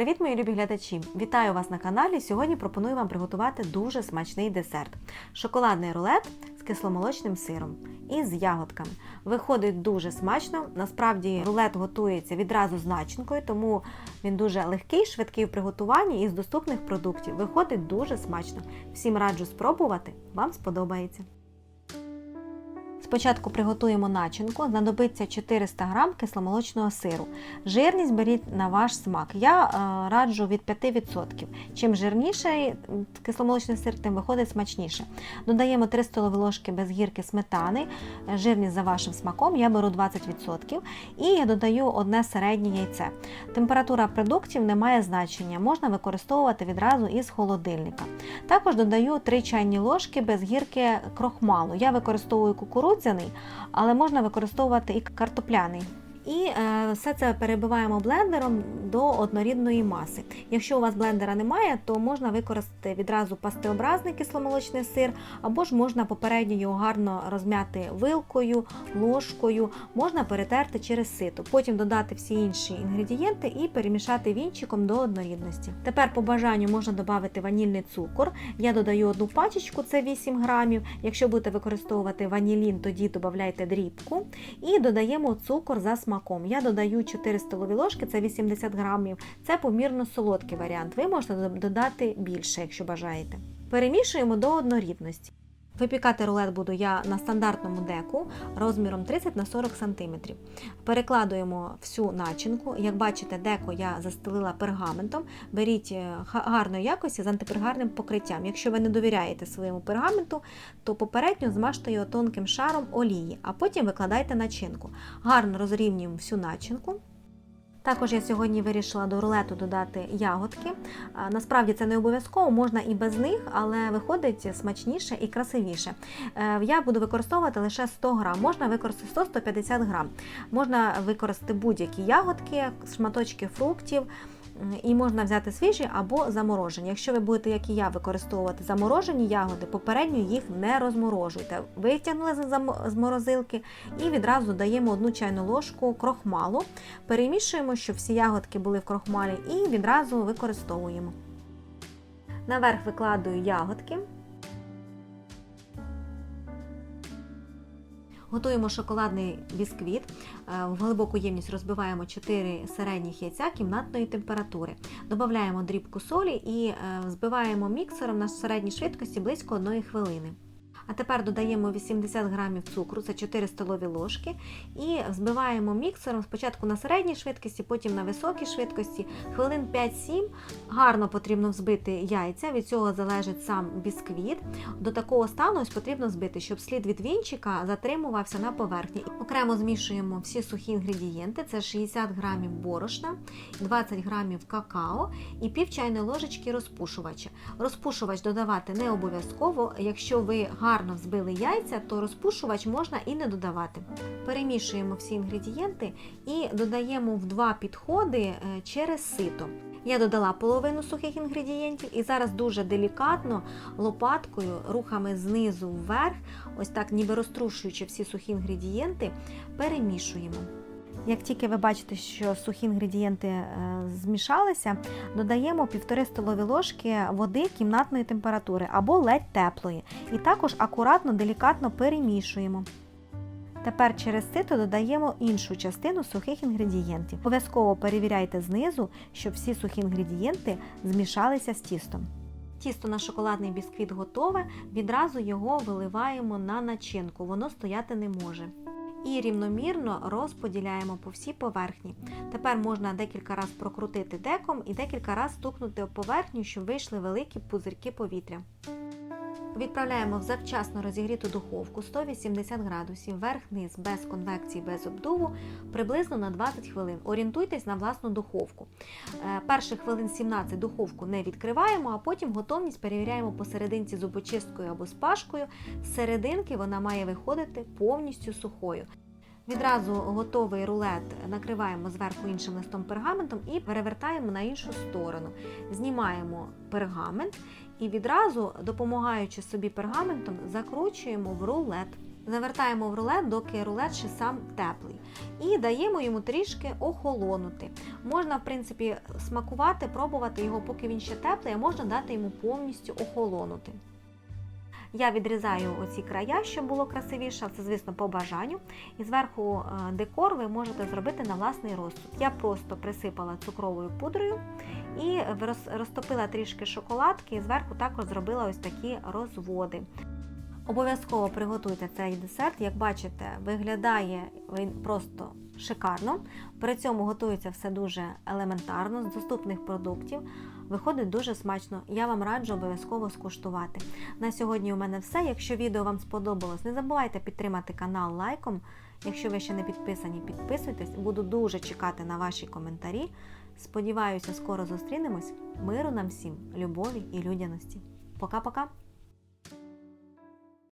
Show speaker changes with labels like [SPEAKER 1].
[SPEAKER 1] Привіт, мої любі глядачі! Вітаю вас на каналі. Сьогодні пропоную вам приготувати дуже смачний десерт: шоколадний рулет з кисломолочним сиром і з ягодками. Виходить дуже смачно. Насправді рулет готується відразу з начинкою, тому він дуже легкий, швидкий в приготуванні і з доступних продуктів. Виходить дуже смачно. Всім раджу спробувати, вам сподобається. Спочатку приготуємо начинку, знадобиться 400 г кисломолочного сиру. Жирність беріть на ваш смак. Я е, раджу від 5%. Чим жирніший кисломолочний сир, тим виходить смачніше. Додаємо 3 столові ложки без гірки сметани, жирність за вашим смаком, я беру 20%. І я додаю одне середнє яйце. Температура продуктів не має значення, можна використовувати відразу із холодильника. Також додаю 3 чайні ложки без гірки крохмалу. Я використовую кукурудзяний, але можна використовувати і картопляний. І е, все це перебиваємо блендером до однорідної маси. Якщо у вас блендера немає, то можна використати відразу пастеобразний кисломолочний сир, або ж можна попередньо його гарно розм'яти вилкою, ложкою, можна перетерти через сито. Потім додати всі інші інгредієнти і перемішати вінчиком до однорідності. Тепер по бажанню можна додати ванільний цукор. Я додаю одну пачечку, це 8 грамів. Якщо будете використовувати ванілін, тоді додайте дрібку. І додаємо цукор за смаком смаком. Я додаю 4 столові ложки, це 80 грамів. Це помірно солодкий варіант. Ви можете додати більше, якщо бажаєте. Перемішуємо до однорідності. Випікати рулет буду я на стандартному деку розміром 30 на 40 см. Перекладуємо всю начинку. Як бачите, деко я застелила пергаментом. Беріть гарної якості з антипригарним покриттям. Якщо ви не довіряєте своєму пергаменту, то попередньо змажте його тонким шаром олії, а потім викладайте начинку. Гарно розрівнюємо всю начинку. Також я сьогодні вирішила до рулету додати ягодки. Насправді це не обов'язково, можна і без них, але виходить смачніше і красивіше. Е, я буду використовувати лише 100 грам, можна використати 100-150 грам. Можна використати будь-які ягодки, шматочки фруктів. І можна взяти свіжі або заморожені. Якщо ви будете, як і я, використовувати заморожені ягоди, попередньо їх не розморожуйте. Витягнули з морозилки і відразу даємо одну чайну ложку крохмалу, перемішуємо, щоб всі ягодки були в крохмалі, і відразу використовуємо. Наверх викладую ягодки. Готуємо шоколадний бісквіт. Е, в глибоку ємність розбиваємо 4 середніх яйця кімнатної температури. Додаємо дрібку солі і е, збиваємо міксером на середній швидкості близько 1 хвилини. А тепер додаємо 80 грамів цукру, це 4 столові ложки, і взбиваємо міксером спочатку на середній швидкості, потім на високій швидкості, хвилин 5-7. Гарно потрібно взбити яйця, від цього залежить сам бісквіт. До такого стану ось потрібно збити, щоб слід від вінчика затримувався на поверхні. Окремо змішуємо всі сухі інгредієнти: це 60 грамів борошна, 20 грамів какао і пів чайної ложечки розпушувача. Розпушувач додавати не обов'язково, якщо ви гарно гарно взбили яйця, то розпушувач можна і не додавати. Перемішуємо всі інгредієнти і додаємо в два підходи е, через сито. Я додала половину сухих інгредієнтів і зараз дуже делікатно лопаткою, рухами знизу вверх, ось так ніби розтрушуючи всі сухі інгредієнти, перемішуємо. Як тільки ви бачите, що сухі інгредієнти е, змішалися, додаємо 1,5 столові ложки води кімнатної температури або ледь теплої. І також акуратно, делікатно перемішуємо. Тепер через сито додаємо іншу частину сухих інгредієнтів. Обов'язково перевіряйте знизу, щоб всі сухі інгредієнти змішалися з тістом. Тісто на шоколадний бісквіт готове, відразу його виливаємо на начинку, воно стояти не може і рівномірно розподіляємо по всій поверхні. Тепер можна декілька разів прокрутити деком і декілька разів стукнути об поверхню, щоб вийшли великі пузирки повітря. Відправляємо в завчасно розігріту духовку 180 градусів, верх-низ без конвекції, без обдуву, приблизно на 20 хвилин. Орієнтуйтесь на власну духовку. Перші перших хвилин 17 духовку не відкриваємо, а потім готовність перевіряємо посерединці зубочисткою або спашкою. З серединки вона має виходити повністю сухою. Відразу готовий рулет накриваємо зверху іншим листом пергаментом і перевертаємо на іншу сторону. Знімаємо пергамент і відразу, допомагаючи собі пергаментом, закручуємо в рулет. Завертаємо в рулет, доки рулет ще сам теплий. І даємо йому трішки охолонути. Можна, в принципі, смакувати, пробувати його, поки він ще теплий, а можна дати йому повністю охолонути. Я відрізаю оці края, щоб було красивіше, це, звісно, по бажанню. І зверху е, декор ви можете зробити на власний розсуд. Я просто присипала цукровою пудрою і роз- розтопила трішки шоколадки, і зверху також зробила ось такі розводи. Обов'язково приготуйте цей десерт. Як бачите, виглядає він просто шикарно. При цьому готується все дуже елементарно, з доступних продуктів. Виходить дуже смачно. Я вам раджу обов'язково скуштувати. На сьогодні у мене все. Якщо відео вам сподобалось, не забувайте підтримати канал лайком. Якщо ви ще не підписані, підписуйтесь. Буду дуже чекати на ваші коментарі. Сподіваюся, скоро зустрінемось. Миру нам всім, любові і людяності. Пока-пока!